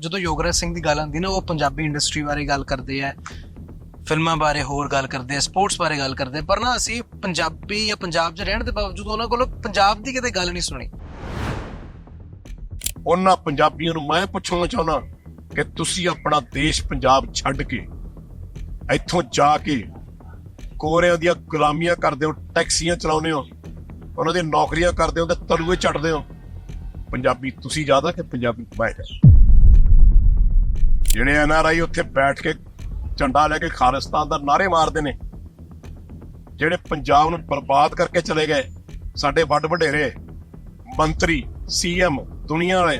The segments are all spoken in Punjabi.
ਜਦੋਂ ਯੋਗਰਾਜ ਸਿੰਘ ਦੀ ਗੱਲ ਆਉਂਦੀ ਨਾ, ਉਹ ਪੰਜਾਬੀ ਇੰਡਸਟਰੀ ਬਾਰੇ ਗੱਲ ਕਰਦੇ ਆ, ਫਿਲਮਾਂ ਬਾਰੇ ਹੋਰ ਗੱਲ ਕਰਦੇ ਆ ਸਪੋਰਟਸ ਬਾਰੇ ਗੱਲ ਕਰਦੇ ਪਰ ਨਾ ਅਸੀਂ ਪੰਜਾਬੀ ਜਾਂ ਪੰਜਾਬ 'ਚ ਰਹਿਣ ਦੇ ਬਾਵਜੂਦ ਉਹਨਾਂ ਕੋਲੋਂ ਪੰਜਾਬ ਦੀ ਕਿਤੇ ਗੱਲ ਨਹੀਂ ਸੁਣੀ। ਉਹਨਾਂ ਪੰਜਾਬੀਆਂ ਨੂੰ ਮੈਂ ਪੁੱਛਣਾ ਚਾਹੁੰਦਾ ਕਿ ਤੁਸੀਂ ਆਪਣਾ ਦੇਸ਼ ਪੰਜਾਬ ਛੱਡ ਕੇ ਇੱਥੋਂ ਜਾ ਕੇ ਕੋਰਿਆਂ ਦੀਆਂ ਗੁਲਾਮੀਆਂ ਕਰਦੇ ਹੋ, ਟੈਕਸੀਆਂ ਚਲਾਉਂਦੇ ਹੋ, ਉਹਨਾਂ ਦੀਆਂ ਨੌਕਰੀਆਂ ਕਰਦੇ ਹੋ ਤੇ ਤਲੂਏ ਚੱਟਦੇ ਹੋ। ਪੰਜਾਬੀ, ਤੁਸੀਂ ਜ਼ਿਆਦਾ ਕਿ ਪੰਜਾਬੀ? ਮੈਂ ਜਿਹੜੇ ਐਨ ਆਰ ਆਈ ਉੱਥੇ ਬੈਠ ਕੇ ਝੰਡਾ ਲੈ ਕੇ ਖਾਲਿਸਤਾਨ ਦਾ ਨਾਰੇ ਮਾਰਦੇ ਨੇ, ਜਿਹੜੇ ਪੰਜਾਬ ਨੂੰ ਬਰਬਾਦ ਕਰਕੇ ਚਲੇ ਗਏ, ਸਾਡੇ ਵੱਡ ਵਡੇਰੇ, ਮੰਤਰੀ ਸੀਐਮ ਦੁਨੀਆ ਵਾਲੇ,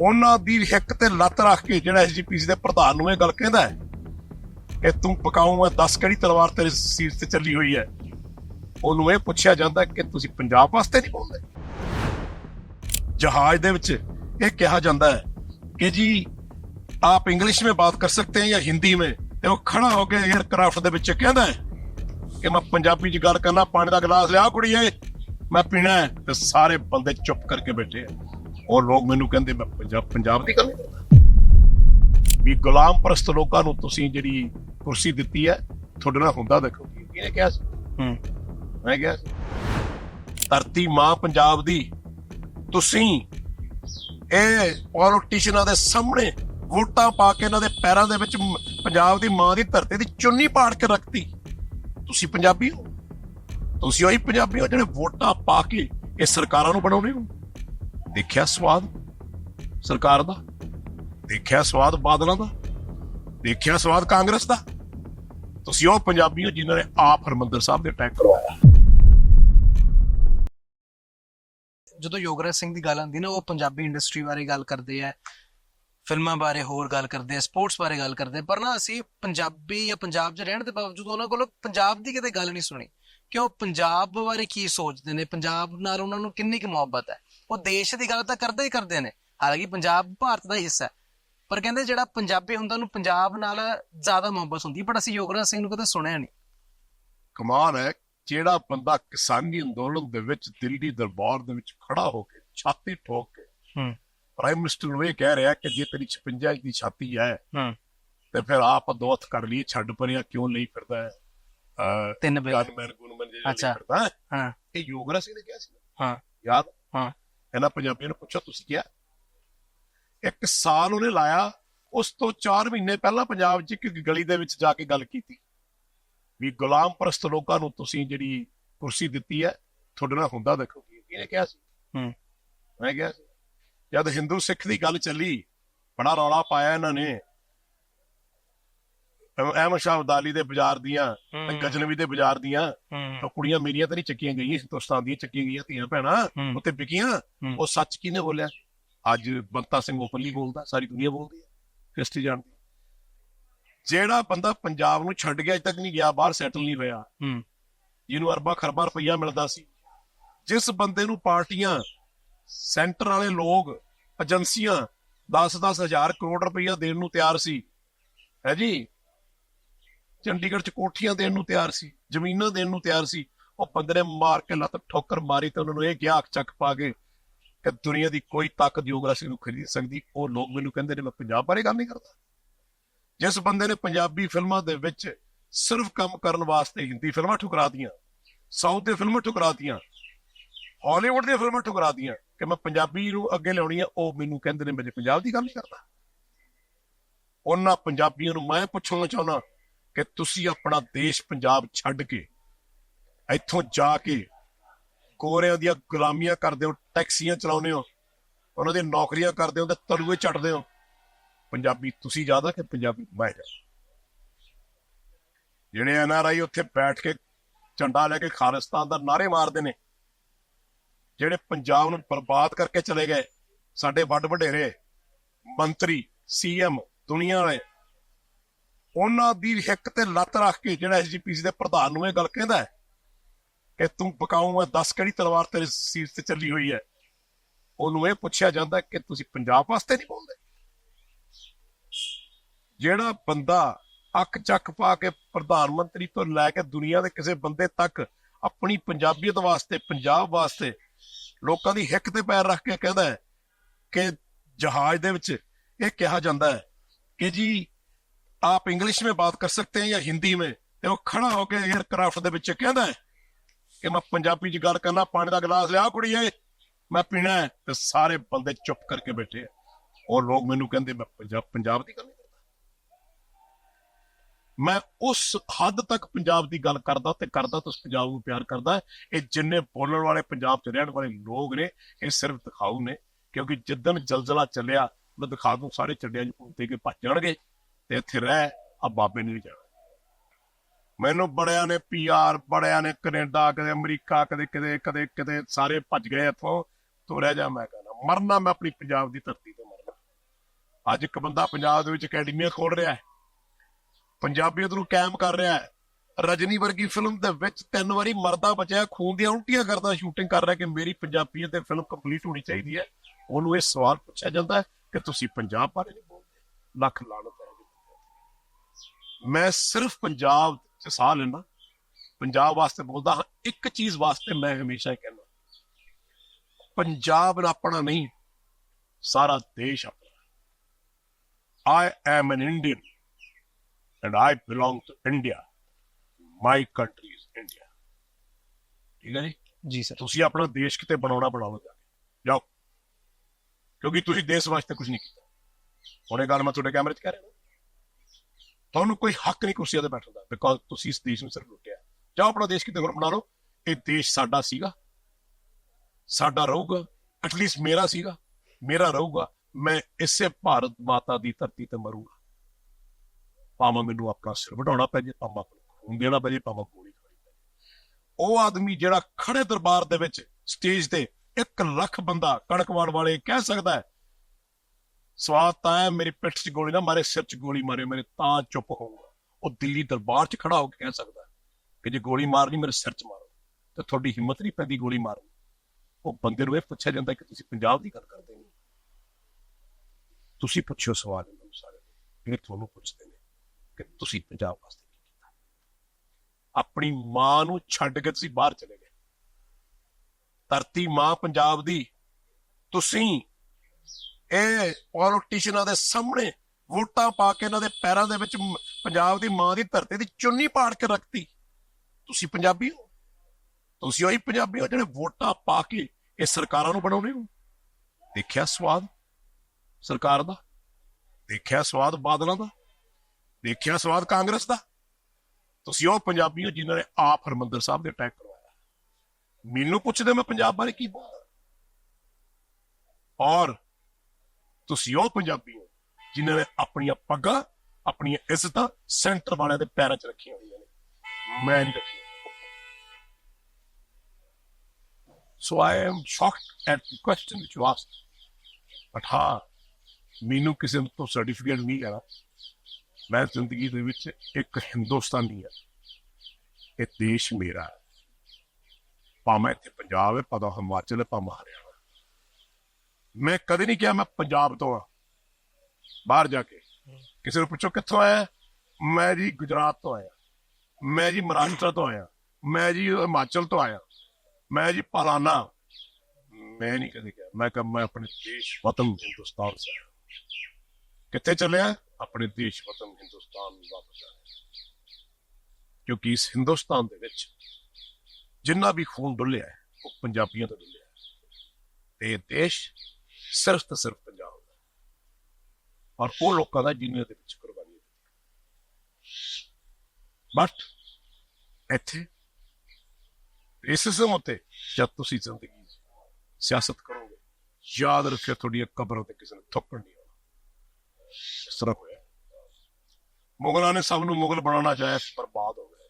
ਉਹਨਾਂ ਦੀ ਹਿੱਕ ਤੇ ਲੱਤ ਰੱਖ ਕੇ ਜਿਹੜਾ ਐਸਜੀਪੀਸੀ ਦੇ ਪ੍ਰਧਾਨ ਨੂੰ ਇਹ ਗੱਲ ਕਹਿੰਦਾ ਹੈ ਕਿ ਤੂੰ ਪਕਾਉ, ਮੈਂ 10 ਕਿਹੜੀ ਤਲਵਾਰ ਤੇਰੇ ਸੀਰ ਤੇ ਚੱਲੀ ਹੋਈ ਹੈ। ਉਹਨੂੰ ਇਹ ਪੁੱਛਿਆ ਜਾਂਦਾ ਕਿ ਤੁਸੀਂ ਪੰਜਾਬ ਵਾਸਤੇ ਨਹੀਂ ਬੋਲਦੇ। ਜਹਾਜ਼ ਦੇ ਵਿੱਚ ਇਹ ਕਿਹਾ ਜਾਂਦਾ ਹੈ ਕਿ ਜੀ ਆਪ आप इंग्लिश में बात कर सकते हैं या हिंदी में तो खड़ा होकर 에어크래프트 ਦੇ ਵਿੱਚ ਕਹਿੰਦਾ ਹੈ ਕਿ ਮੈਂ ਪੰਜਾਬੀ 'ਚ ਗੱਲ ਕਰਨਾ ਪਾਣੀ ਦਾ ਗਲਾਸ ਲਿਆ ਕੁੜੀਏ ਮੈਂ ਪੀਣਾ ਹੈ ਤੇ ਸਾਰੇ ਬੰਦੇ ਚੁੱਪ ਕਰਕੇ ਬੈਠੇ ਆ। ਔਰ ਲੋਕ ਮੈਨੂੰ ਕਹਿੰਦੇ ਮੈਂ ਪੰਜਾਬ ਪੰਜਾਬ ਦੀ ਗੱਲ ਵੀ ਗੁਲਾਮ ਪ੍ਰਸਤ ਲੋਕਾਂ ਨੂੰ ਤੁਸੀਂ ਜਿਹੜੀ ਕੁਰਸੀ ਦਿੱਤੀ ਹੈ ਤੁਹਾਡੇ ਨਾਲ ਹੁੰਦਾ ਦੇਖੋ। ਇਹਨੇ ਕਿਹਾ ਸੀ? ਹੂੰ। ਮੈਂ ਕਿਹਾ ਧਰਤੀ ਮਾਂ ਪੰਜਾਬ ਦੀ ਤੁਸੀਂ ਇਹ ਪੋਲੀਟੀਸ਼ੀਅਨਾਂ ਦੇ ਸਾਹਮਣੇ ਵੋਟਾਂ ਪਾ ਕੇ ਇਹਨਾਂ ਦੇ ਪੈਰਾਂ ਦੇ ਵਿੱਚ ਪੰਜਾਬ ਦੀ ਮਾਂ ਦੀ ਧਰਤੀ ਦੀ ਚੁੰਨੀ ਪਾੜ ਕੇ ਰੱਖਤੀ। ਤੁਸੀਂ ਪੰਜਾਬੀ ਹੋ। ਤੁਸੀਂ ਉਹੀ ਪੰਜਾਬੀ ਹੋ ਜਿਹੜੇ ਵੋਟਾਂ ਪਾ ਕੇ ਇਹ ਸਰਕਾਰਾਂ ਨੂੰ ਬਣਾਉਣੇ ਹੋ। ਦੇਖਿਆ ਸਵਾਦ? ਸਰਕਾਰ ਦਾ। ਦੇਖਿਆ ਸਵਾਦ ਬਾਦਲਾਂ ਦਾ। ਦੇਖਿਆ ਸਵਾਦ ਕਾਂਗਰਸ ਦਾ। ਤੁਸੀਂ ਉਹ ਪੰਜਾਬੀ ਹੋ ਜਿਨ੍ਹਾਂ ਨੇ ਆਪ ਹਰਮੰਦਰ ਸਾਹਿਬ ਦੇ ਅਟੈਕ ਕਰਵਾਇਆ। ਜਦੋਂ ਯੋਗਰਾਜ ਸਿੰਘ ਦੀ ਗੱਲ ਆਉਂਦੀ ਨਾ, ਉਹ ਪੰਜਾਬੀ ਇੰਡਸਟਰੀ ਬਾਰੇ ਗੱਲ ਕਰਦੇ ਆ। ਫਿਲਮਾਂ ਬਾਰੇ ਹੋਰ ਗੱਲ ਕਰਦੇ ਆ ਸਪੋਰਟਸ ਬਾਰੇ ਗੱਲ ਕਰਦੇ ਪਰ ਨਾ ਅਸੀਂ ਪੰਜਾਬੀ ਜਾਂ ਪੰਜਾਬ 'ਚ ਰਹਿਣ ਦੇ ਬਾਵਜੂਦ ਉਹਨਾਂ ਕੋਲੋਂ ਪੰਜਾਬ ਦੀ ਕਿਤੇ ਗੱਲ ਨਹੀਂ ਸੁਣੀ। ਕਿਉਂ? ਪੰਜਾਬ ਬਾਰੇ ਕੀ ਸੋਚਦੇ ਨੇ? ਪੰਜਾਬ ਨਾਲ ਉਹਨਾਂ ਨੂੰ ਕਿੰਨੀ ਕੁ ਮੁਹੱਬਤ ਹੈ? ਉਹ ਦੇਸ਼ ਦੀ ਗੱਲ ਤਾਂ ਕਰਦੇ ਹੀ ਕਰਦੇ ਨੇ। ਹਾਲਾਂਕਿ ਪੰਜਾਬ ਭਾਰਤ ਦਾ ਹਿੱਸਾ ਹੈ। ਪਰ ਕਹਿੰਦੇ ਜਿਹੜਾ ਪੰਜਾਬੀ ਹੁੰਦਾ ਉਹਨੂੰ ਪੰਜਾਬ ਨਾਲ ਜ਼ਿਆਦਾ ਮੁਹੱਬਤ ਹੁੰਦੀ। ਪਰ ਅਸੀਂ ਯੋਗਰਾਜ ਸਿੰਘ ਨੂੰ ਕਦੇ ਸੁਣਿਆ ਨਹੀਂ। ਕਮਾਲ ਹੈ ਜਿਹੜਾ ਬੰਦਾ ਕਿਸਾਨੀ ਅੰਦੋਲਨ ਦੇ ਵਿੱਚ ਦਿੱਲੀ ਦਰਬਾਰ ਦੇ ਵਿੱਚ ਖੜਾ ਹੋ ਕੇ ਛਾਤੀ ਠੋਕ ਕੇ ਹੂੰ। ਪ੍ਰਾਈਮ ਮਿਨਿਸਟਰ ਨੂੰ ਇਹ ਕਹਿ ਰਿਹਾ ਕਿ ਜੇ ਤੇਰੀ 56 ਇੰਚ ਦੀ ਛਾਤੀ ਹੈ ਹੂੰ। ਤੇ ਫਿਰ ਆਪ ਦੋ ਹੱਥ ਕਰ ਲਈ ਛੱਡ ਪਰਿਆ ਕਿਉਂ ਨਹੀਂ ਫਿਰਦਾ? ਹੈ ਤਿੰਨ ਬੇ ਗਨਮੈਨ ਗੁਨਮਨ ਜਿਹੜਾ। ਨਹੀਂ ਫਿਰਦਾ ਹੈ। ਇਹ ਯੋਗਰਾ ਸਿੰਘ ਨੇ ਕਿਹਾ ਸੀ ਹਾਂ। ਯਾਦ? ਹਾਂ। ਇਹਨਾਂ ਪੰਜਾਬੀਆਂ ਨੂੰ ਪੁੱਛੋ ਤੁਸੀਂ ਕਿਹਾ? ਇੱਕ ਸਾਲ ਉਹਨੇ ਲਾਇਆ ਉਸ ਤੋਂ 4 ਮਹੀਨੇ ਪਹਿਲਾਂ ਪੰਜਾਬ 'ਚ ਇੱਕ ਗਲੀ ਦੇ ਵਿੱਚ ਜਾ ਕੇ ਗੱਲ ਕੀਤੀ। ਵੀ ਗੁਲਾਮ ਪ੍ਰਸਤ ਲੋਕਾਂ ਨੂੰ ਤੁਸੀਂ ਜਿਹੜੀ ਕੁਰਸੀ ਦਿੱਤੀ ਹੈ ਤੁਹਾਡੇ ਨਾਲ ਹੁੰਦਾ ਦੇਖੋ ਕੀ ਕਿਹਨੇ ਕਿਹਾ ਸੀ? ਹੂੰ। ਮੈਂ ਕਿਹਾ ਸੀ ਜਦ ਹਿੰਦੂ ਸਿੱਖ ਦੀ ਗੱਲ ਚੱਲੀ ਬੜਾ ਰੌਲਾ ਪਾਇਆ ਇਹਨਾਂ ਨੇ। ਅਹ ਅਹਿਮਦ ਸ਼ਾਹ ਅਬਦਾਲੀ ਦੇ ਬਾਜ਼ਾਰ ਦੀਆਂ ਤੇ ਗਜਨਵੀ ਦੇ ਬਾਜ਼ਾਰ ਦੀਆਂ ਤਾਂ ਕੁੜੀਆਂ ਮੇਰੀਆਂ ਤਾਂ ਨਹੀਂ ਚੱਕੀਆਂ ਗਈਆਂ ਹਿੰਦੁਸਤਾਨ ਦੀਆਂ ਚੱਕੀਆਂ ਗਈਆਂ ਧੀਆਂ ਭੈਣਾਂ। ਉੱਤੇ ਵਿਕੀਆਂ। ਉਹ ਸੱਚ ਕਿਹਨੇ ਬੋਲਿਆ? ਅੱਜ ਬੰਤਾ ਸਿੰਘ ਓਪਨਲੀ ਬੋਲਦਾ ਸਾਰੀ ਦੁਨੀਆ ਬੋਲਦੀ ਹੈ ਜਾਣਦੀ ਜਿਹੜਾ ਬੰਦਾ ਪੰਜਾਬ ਨੂੰ ਛੱਡ ਗਿਆ ਅਜੇ ਤੱਕ ਨਹੀਂ ਗਿਆ ਬਾਹਰ ਸੈਟਲ ਨਹੀਂ ਹੋਇਆ। ਹੂੰ। ਜਿਹਨੂੰ ਅਰਬਾਂ ਖਰਬਾਂ ਰੁਪਈਆ ਮਿਲਦਾ ਸੀ। ਜਿਸ ਬੰਦੇ ਨੂੰ ਪਾਰਟੀਆਂ ਸੈਂਟਰ ਵਾਲੇ ਲੋਕ, ਏਜੰਸੀਆਂ 10-10 ਹਜ਼ਾਰ ਕਰੋੜ ਰੁਪਈਆ ਦੇਣ ਨੂੰ ਤਿਆਰ ਸੀ। ਹੈ ਜੀ? ਚੰਡੀਗੜ੍ਹ ਚ ਕੋਠੀਆਂ ਦੇਣ ਨੂੰ ਤਿਆਰ ਸੀ, ਜ਼ਮੀਨਾਂ ਦੇਣ ਨੂੰ ਤਿਆਰ ਸੀ। ਉਹ ਬੰਦੇ ਨੇ ਮਾਰ ਕੇ ਲੱਤ ਠੋਕਰ ਮਾਰੀ ਤੇ ਉਹਨਾਂ ਨੂੰ ਇਹ ਕਿਹਾ ਅੱਖ ਚੱਕ ਪਾ ਕੇ ਕਿ ਦੁਨੀਆ ਦੀ ਕੋਈ ਤਾਕਤ ਯੋਗਰਾਸੀ ਨੂੰ ਖਰੀਦ ਸਕਦੀ। ਉਹ ਲੋਕ ਮੈਨੂੰ ਕਹਿੰਦੇ ਨੇ, ਮੈਂ ਪੰਜਾਬ ਬਾਰੇ ਗੱਲ ਨਹੀਂ ਕਰਦਾ। ਜਿਸ ਬੰਦੇ ਨੇ ਪੰਜਾਬੀ ਫਿਲਮਾਂ ਦੇ ਵਿੱਚ ਸਿਰਫ ਕੰਮ ਕਰਨ ਵਾਸਤੇ ਹਿੰਦੀ ਫਿਲਮਾਂ ਠੁਕਰਾਤੀਆਂ ਸਾਊਥ ਦੀਆਂ ਫਿਲਮਾਂ ਠੁਕਰਾਤੀਆਂ ਹਾਲੀਵੁੱਡ ਦੀਆਂ ਫਿਲਮਾਂ ਠੁਕਰਾ ਦੀਆਂ ਕਿ ਮੈਂ ਪੰਜਾਬੀ ਨੂੰ ਅੱਗੇ ਲਿਆਉਣੀ ਆ, ਉਹ ਮੈਨੂੰ ਕਹਿੰਦੇ ਨੇ ਮੇਰੇ ਪੰਜਾਬ ਦੀ ਗੱਲ ਕਰਦਾ ਉਹਨਾਂ ਪੰਜਾਬੀਆਂ ਨੂੰ ਮੈਂ ਪੁੱਛਣਾ ਚਾਹੁੰਦਾ ਕਿ ਤੁਸੀਂ ਆਪਣਾ ਦੇਸ਼ ਪੰਜਾਬ ਛੱਡ ਕੇ ਇੱਥੋਂ ਜਾ ਕੇ ਕੋਰਿਆਂ ਦੀਆਂ ਗੁਲਾਮੀਆਂ ਕਰਦੇ ਹੋ, ਟੈਕਸੀਆਂ ਚਲਾਉਂਦੇ ਹੋ, ਉਹਨਾਂ ਦੀਆਂ ਨੌਕਰੀਆਂ ਕਰਦੇ ਹੋ ਤੇ ਤਲੂਏ ਚੱਟਦੇ ਹੋ ਪੰਜਾਬੀ, ਤੁਸੀਂ ਜ਼ਿਆਦਾ ਕਿ ਪੰਜਾਬੀ, ਮੈਂ ਜ਼ਿਆਦਾ? ਜਿਹੜੇ ਐਨਆਰਆਈ ਉੱਥੇ ਬੈਠ ਕੇ ਝੰਡਾ ਲੈ ਕੇ ਖਾਲਿਸਤਾਨ ਦਾ ਨਾਰੇ ਮਾਰਦੇ ਨੇ ਜਿਹੜੇ ਪੰਜਾਬ ਨੂੰ ਬਰਬਾਦ ਕਰਕੇ ਚਲੇ ਗਏ, ਸਾਡੇ ਵੱਡ ਵਡੇਰੇ, ਮੰਤਰੀ, ਸੀਐਮ, ਦੁਨੀਆ ਵਾਲੇ, ਉਹਨਾਂ ਦੀ ਹਿੱਕ ਤੇ ਲੱਤ ਰੱਖ ਕੇ ਜਿਹੜਾ ਐਸਜੀਪੀਸੀ ਦੇ ਪ੍ਰਧਾਨ ਨੂੰ ਇਹ ਗੱਲ ਕਹਿੰਦਾ ਕਿ ਤੂੰ ਪਕਾਉ ਮੈਂ 10 ਕਿਹੜੀ ਤਲਵਾਰ ਤੇਰੇ ਸਿਰ ਤੇ ਚੱਲੀ ਹੋਈ ਹੈ। ਉਹਨੂੰ ਇਹ ਪੁੱਛਿਆ ਜਾਂਦਾ ਕਿ ਤੁਸੀਂ ਪੰਜਾਬ ਵਾਸਤੇ ਨਹੀਂ ਬੋਲਦੇ? ਜਿਹੜਾ ਬੰਦਾ ਅੱਖ ਚੱਕ ਪਾ ਕੇ ਪ੍ਰਧਾਨ ਮੰਤਰੀ ਤੋਂ ਲੈ ਕੇ ਦੁਨੀਆ ਦੇ ਕਿਸੇ ਬੰਦੇ ਤੱਕ ਆਪਣੀ ਪੰਜਾਬੀਅਤ ਵਾਸਤੇ, ਪੰਜਾਬ ਵਾਸਤੇ ਲੋਕਾਂ ਦੀ ਹਿੱਕ ਤੇ ਪੈਰ ਰੱਖ ਕੇ ਕਹਿੰਦਾ ਹੈ ਕਿ ਜਹਾਜ਼ ਦੇ ਵਿੱਚ ਇਹ ਕਿਹਾ ਜਾਂਦਾ ਹੈ ਕਿ ਜੀ, ਆਪ ਇੰਗਲਿਸ਼ ਵਿੱਚ ਬਾਤ ਕਰ ਸਕਦੇ ਹੈ ਜਾਂ ਹਿੰਦੀ ਵਿੱਚ? ਤੇ ਉਹ ਖੜਾ ਹੋ ਕੇ 에ਅਰਕ੍ਰਾਫਟ ਦੇ ਵਿੱਚ ਕਹਿੰਦਾ ਹੈ ਕਿ ਮੈਂ ਪੰਜਾਬੀ 'ਚ ਗੱਲ ਕਰਨਾ, ਪਾਣੀ ਦਾ ਗਲਾਸ ਲਿਆ ਕੁੜੀਏ, ਮੈਂ ਪੀਣਾ ਤੇ ਸਾਰੇ ਬੰਦੇ ਚੁੱਪ ਕਰਕੇ ਬੈਠੇ ਆ। ਉਹ ਲੋਕ ਮੈਨੂੰ ਕਹਿੰਦੇ, ਮੈਂ ਪੰਜਾਬ ਪੰਜਾਬ ਦੀ ਗੱਲ ਮੈਂ ਉਸ ਹੱਦ ਤੱਕ ਪੰਜਾਬ ਦੀ ਗੱਲ ਕਰਦਾ ਤੇ ਕਰਦਾ ਤੇ ਪੰਜਾਬ ਨੂੰ ਪਿਆਰ ਕਰਦਾ। ਇਹ ਜਿੰਨੇ ਬੋਲਣ ਵਾਲੇ ਪੰਜਾਬ 'ਚ ਰਹਿਣ ਵਾਲੇ ਲੋਕ ਨੇ, ਇਹ ਸਿਰਫ ਦਿਖਾਊ ਨੇ, ਕਿਉਂਕਿ ਜਿੱਦਣ ਜਲਜ਼ਲਾ ਚੱਲਿਆ, ਮੈਂ ਦਿਖਾ ਦੂੰ ਸਾਰੇ ਚੱਡਿਆਂ 'ਚ ਭੁੱਤੇ ਕੇ ਭੱਜ ਜਾਣਗੇ ਤੇ ਇੱਥੇ ਰਹਿ, ਆ ਬਾਬੇ ਨੇ ਨਹੀਂ ਜਾਣਾ। ਮੈਨੂੰ ਬੜਿਆਂ ਨੇ ਪੀਆਰ ਬੜਿਆਂ ਨੇ ਕੈਨੇਡਾ, ਕਦੇ ਅਮਰੀਕਾ, ਕਦੇ ਕਦੇ ਕਦੇ ਕਿਤੇ ਸਾਰੇ ਭੱਜ ਗਏ ਇੱਥੋਂ। ਤੂੰ ਰਹਿ ਜਾ ਮੈਂ ਕਹਿੰਦਾ, ਮਰਨਾ ਮੈਂ ਆਪਣੀ ਪੰਜਾਬ ਦੀ ਧਰਤੀ ਤੇ ਮਰਨਾ। ਅੱਜ ਇੱਕ ਬੰਦਾ ਪੰਜਾਬ ਦੇ ਵਿੱਚ ਅਕੈਡਮੀਆਂ ਖੋਲ ਰਿਹਾ ਹੈ। ਪੰਜਾਬੀਅਤ ਨੂੰ ਕਾਇਮ ਕਰ ਰਿਹਾ ਹੈ। ਰਜਨੀ ਵਰਗੀ ਫਿਲਮ ਦੇ ਵਿੱਚ ਤਿੰਨ ਵਾਰੀ ਮਰਦਾ ਬਚਿਆ, ਖੂਨ ਦੀਆਂ ਉਲਟੀਆਂ ਕਰਦਾ ਸ਼ੂਟਿੰਗ ਕਰ ਰਿਹਾ ਕਿ ਮੇਰੀ ਪੰਜਾਬੀਅਤ ਤੇ ਫਿਲਮ ਕੰਪਲੀਟ ਹੋਣੀ ਚਾਹੀਦੀ ਹੈ। ਉਹਨੂੰ ਇਹ ਸਵਾਲ ਪੁੱਛਿਆ ਜਾਂਦਾ ਹੈ ਕਿ ਤੁਸੀਂ ਪੰਜਾਬ ਬਾਰੇ ਨਹੀਂ ਬੋਲਦੇ? ਲੱਖ ਲਾਣਤ ਹੈ। ਮੈਂ ਸਿਰਫ ਪੰਜਾਬ ਚ ਸਾਹ ਲੈਣਾ ਪੰਜਾਬ ਵਾਸਤੇ ਬੋਲਦਾ ਹਾਂ, ਇੱਕ ਚੀਜ਼ ਵਾਸਤੇ ਮੈਂ ਹਮੇਸ਼ਾ ਹੀ ਕਹਿੰਦਾ, ਪੰਜਾਬ ਆਪਣਾ ਨਹੀਂ, ਸਾਰਾ ਦੇਸ਼ ਆਪਣਾ। I am an Indian and I belong to India. My country is India. ਠੀਕ ਹੈ ਜੀ? ਜੀ ਸਰ ਤੁਸੀਂ ਆਪਣਾ ਦੇਸ਼ ਕਿਤੇ ਬਣਾਉਣਾ ਬਣਾਓ ਜਾ ਜਾਓ। ਕਿਉਂਕਿ ਤੁਸੀਂ ਦੇਸ਼ ਵਾਸਤੇ ਕੁਝ ਨਹੀਂ ਕੀਤਾ। ਹੁਣ ਇਹ ਗੱਲ ਮੈਂ ਤੁਹਾਡੇ ਕੈਮਰੇ 'ਚ ਕਹਿ ਰਿਹਾ ਤੁਹਾਨੂੰ ਕੋਈ ਹੱਕ ਨਹੀਂ ਕੁਰਸੀਆਂ ਤੇ ਬੈਠਣ ਦਾ ਬਿਕੋਜ਼ ਤੁਸੀਂ ਇਸ ਦੇਸ਼ ਨੂੰ ਸਿਰਫ ਲੁੱਟਿਆ। ਜਾਓ ਆਪਣਾ ਦੇਸ਼ ਕਿਤੇ ਹੋਰ ਬਣਾ ਲਓ। ਇਹ ਦੇਸ਼ ਸਾਡਾ ਸੀਗਾ। ਸਾਡਾ ਰਹੂਗਾ। ਐਟਲੀਸਟ ਮੇਰਾ ਸੀਗਾ। ਮੇਰਾ ਰਹੂਗਾ। ਮੈਂ ਇਸੇ ਭਾਰਤ ਮਾਤਾ ਦੀ ਧਰਤੀ ਤੇ ਮਰੂੰਗਾ। ਭਾਵੇਂ ਮੈਨੂੰ ਆਪਣਾ ਸਿਰ ਵਢਾਉਣਾ ਪੈ ਜੇ ਭਾਵੇਂ ਖੂਨ ਦੇਣਾ ਪੈ ਜੇ ਭਾਵੇਂ ਗੋਲੀ ਉਹ ਆਦਮੀ ਜਿਹੜਾ ਖੜੇ ਦਰਬਾਰ ਦੇ ਵਿੱਚ, ਸਟੇਜ ਤੇ 1 ਲੱਖ ਬੰਦਾ ਕਣਕਵਾੜ ਵਾਲੇ ਕਹਿ ਸਕਦਾ ਹੈ, ਸਵਾਦ ਤਾਂ ਹੈ, ਮੇਰੀ ਪਿੱਠ 'ਚ ਗੋਲੀ ਨਾ ਮਾਰੇ, ਸਿਰ 'ਚ ਗੋਲੀ ਮਾਰੇ, ਮੇਰੇ ਤਾਂ ਚੁੱਪ ਹੋਊਗਾ। ਉਹ ਦਿੱਲੀ ਦਰਬਾਰ 'ਚ ਖੜਾ ਹੋ ਕੇ ਕਹਿ ਸਕਦਾ ਕਿ ਜੇ ਗੋਲੀ ਮਾਰਨੀ, ਮੇਰੇ ਸਿਰ 'ਚ ਮਾਰੋ, ਤੇ ਤੁਹਾਡੀ ਹਿੰਮਤ ਨਹੀਂ ਪੈਂਦੀ ਗੋਲੀ ਮਾਰਨ ਉਹ ਬੰਦੇ ਨੂੰ ਇਹ ਪੁੱਛਿਆ ਜਾਂਦਾ ਕਿ ਤੁਸੀਂ ਪੰਜਾਬ ਦੀ ਗੱਲ ਕਰਦੇ ਨਹੀਂ ਤੁਸੀਂ ਪੁੱਛੋ ਸਵਾਲ ਇਹਨਾਂ ਨੂੰ ਸਾਰੇ। ਜਿਹੜੇ ਤੁਹਾਨੂੰ ਪੁੱਛਦੇ ਕਿ ਤੁਸੀਂ ਪੰਜਾਬ ਵਾਸਤੇ ਕੀ ਕੀਤਾ? ਆਪਣੀ ਮਾਂ ਨੂੰ ਛੱਡ ਕੇ ਤੁਸੀਂ ਬਾਹਰ ਚਲੇ ਗਏ। ਧਰਤੀ ਮਾਂ ਪੰਜਾਬ ਦੀ। ਤੁਸੀਂ ਇਹ ਪੋਲੀਟੀਸ਼ੀਅਨਾਂ ਦੇ ਸਾਹਮਣੇ ਵੋਟਾਂ ਪਾ ਕੇ ਇਹਨਾਂ ਦੇ ਪੈਰਾਂ ਦੇ ਵਿੱਚ ਪੰਜਾਬ ਦੀ ਮਾਂ ਦੀ ਧਰਤੀ ਦੀ ਚੁੰਨੀ ਪਾੜ ਕੇ ਰੱਖਤੀ। ਤੁਸੀਂ ਪੰਜਾਬੀ ਹੋ। ਤੁਸੀਂ ਉਹੀ ਪੰਜਾਬੀ ਹੋ ਜਿਹੜੇ ਵੋਟਾਂ ਪਾ ਕੇ ਇਹ ਸਰਕਾਰਾਂ ਨੂੰ ਬਣਾਉਣੇ ਹੋ। ਦੇਖਿਆ ਸਵਾਦ? ਸਰਕਾਰ ਦਾ। ਦੇਖਿਆ ਸਵਾਦ ਬਾਦਲਾਂ ਦਾ। ਦੇਖਿਆ ਸਵਾਦ ਕਾਂਗਰਸ ਦਾ? ਤੁਸੀਂ ਉਹ ਪੰਜਾਬੀ ਹੋ ਜਿਨ੍ਹਾਂ ਨੇ ਆਪ ਹਰਮੰਦਰ ਸਾਹਿਬ ਦੇ ਅਟੈਕ ਕਰਵਾਇਆ। ਮੈਨੂੰ ਪੁੱਛਦੇ ਮੈਂ ਪੰਜਾਬ ਬਾਰੇ ਕੀ ਬੋਲਦਾ? ਔਰ ਤੁਸੀਂ ਉਹ ਪੰਜਾਬੀ ਹੋ ਜਿਨ੍ਹਾਂ ਨੇ ਆਪਣੀਆਂ ਪੱਗਾਂ, ਆਪਣੀਆਂ ਇੱਜ਼ਤਾਂ ਸੈਂਟਰ ਵਾਲਿਆਂ ਦੇ ਪੈਰਾਂ 'ਚ ਰੱਖੀਆਂ ਹੋਈਆਂ ਨੇ। ਮੈਂ ਨਹੀਂ ਰੱਖੀਆਂ। So I am shocked at the question which you asked. But ਹਾਂ ਮੈਨੂੰ ਕਿਸੇ ਤੋਂ ਸਰਟੀਫਿਕੇਟ ਨਹੀਂ ਲੈਣਾ। ਮੈਂ ਜ਼ਿੰਦਗੀ ਦੇ ਵਿੱਚ ਇੱਕ ਹਿੰਦੁਸਤਾਨੀ ਹਾਂ। ਇਹ ਦੇਸ਼ ਮੇਰਾ ਹੈ। ਭਾਵੇਂ ਇੱਥੇ ਪੰਜਾਬ ਹੈ, ਭਾਵੇਂ ਹਿਮਾਚਲ ਹੈ, ਭਾਵੇਂ ਹਰਿਆਣਾ ਮੈਂ ਕਦੇ ਨਹੀਂ ਕਿਹਾ ਮੈਂ ਪੰਜਾਬ ਤੋਂ ਆ ਬਾਹਰ ਜਾ ਕੇ ਕਿਸੇ ਨੂੰ ਪੁੱਛੋ ਕਿੱਥੋਂ ਆਇਆ ਮੈਂ ਜੀ ਗੁਜਰਾਤ ਤੋਂ ਆਇਆ। ਮੈਂ ਜੀ ਮਹਾਰਾਸ਼ਟਰ ਤੋਂ ਆਇਆ। ਮੈਂ ਜੀ ਹਿਮਾਚਲ ਤੋਂ ਆਇਆ। ਮੈਂ ਜੀ ਪਲਾਨਾ ਮੈਂ ਨਹੀਂ ਕਦੇ ਕਿਹਾ। ਮੈਂ ਕਹ ਮੈਂ ਆਪਣੇ ਦੇਸ਼, ਵਤਨ, ਹਿੰਦੁਸਤਾਨ ਸੇ ਕਿੱਥੇ ਚੱਲਿਆ? ਆਪਣੇ ਦੇਸ਼ ਵਤਨ ਹਿੰਦੁਸਤਾਨ ਨੂੰ ਵਾਪਸ ਆਏ ਕਿਉਂਕਿ ਇਸ ਹਿੰਦੁਸਤਾਨ ਦੇ ਵਿੱਚ ਜਿੰਨਾ ਵੀ ਖੂਨ ਡੁੱਲਿਆ ਉਹ ਪੰਜਾਬੀਆਂ ਦਾ ਡੁੱਲਿਆ ਤੇ ਦੇਸ਼ ਸਿਰਫ ਤੇ ਸਿਰਫ ਪੰਜਾਬ ਦਾ ਔਰ ਉਹ ਲੋਕਾਂ ਦਾ ਜਿਨ੍ਹਾਂ ਦੇ ਵਿੱਚ ਕੁਰਬਾਨੀ ਦਿੱਤੀ ਬਟ ਇੱਥੇ ਇਸ ਸਮੇਂ ਜਦ ਤੁਸੀਂ ਜ਼ਿੰਦਗੀ ਸਿਆਸਤ ਕਰੋਗੇ, ਯਾਦ ਰੱਖਿਓ, ਤੁਹਾਡੀਆਂ ਕਬਰਾਂ ਤੇ ਕਿਸੇ ਨੇ ਥੁੱਕਣ ਨਹੀਂ ਆਉਣਾ। ਇਸ ਤਰ੍ਹਾਂ ਮੁਗਲਾਂ ਨੇ ਸਭ ਨੂੰ ਮੁਗਲ ਬਣਾਉਣਾ ਚਾਹਿਆ ਬਰਬਾਦ ਹੋ ਗਏ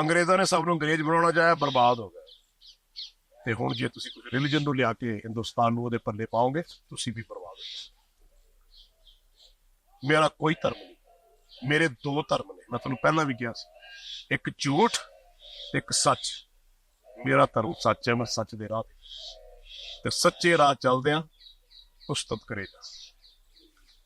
ਅੰਗਰੇਜ਼ਾਂ ਨੇ ਸਭ ਨੂੰ ਅੰਗਰੇਜ਼ ਬਣਾਉਣਾ ਚਾਹਿਆ, ਬਰਬਾਦ ਹੋ ਗਏ। ਤੇ ਹੁਣ ਜੇ ਤੁਸੀਂ ਕੁਝ ਰਿਲੀਜਨ ਨੂੰ ਲਿਆ ਕੇ ਹਿੰਦੁਸਤਾਨ ਨੂੰ ਉਹਦੇ ਪੱਲੇ ਪਾਓਗੇ, ਤੁਸੀਂ ਵੀ ਬਰਬਾਦ ਹੋ ਮੇਰਾ ਕੋਈ ਧਰਮ ਨਹੀਂ, ਮੇਰੇ ਦੋ ਧਰਮ ਨੇ। ਮੈਂ ਤੁਹਾਨੂੰ ਪਹਿਲਾਂ ਵੀ ਕਿਹਾ ਸੀ, ਇੱਕ ਝੂਠ ਤੇ ਇੱਕ ਸੱਚ। ਮੇਰਾ ਧਰਮ ਸੱਚ ਹੈ, ਮੈਂ ਸੱਚ ਦੇ ਰਾਹ ਤੇ। ਤੇ ਸੱਚੇ ਰਾਹ ਚੱਲਦਿਆਂ ਉਸਤਤ ਕਰੇਗਾ।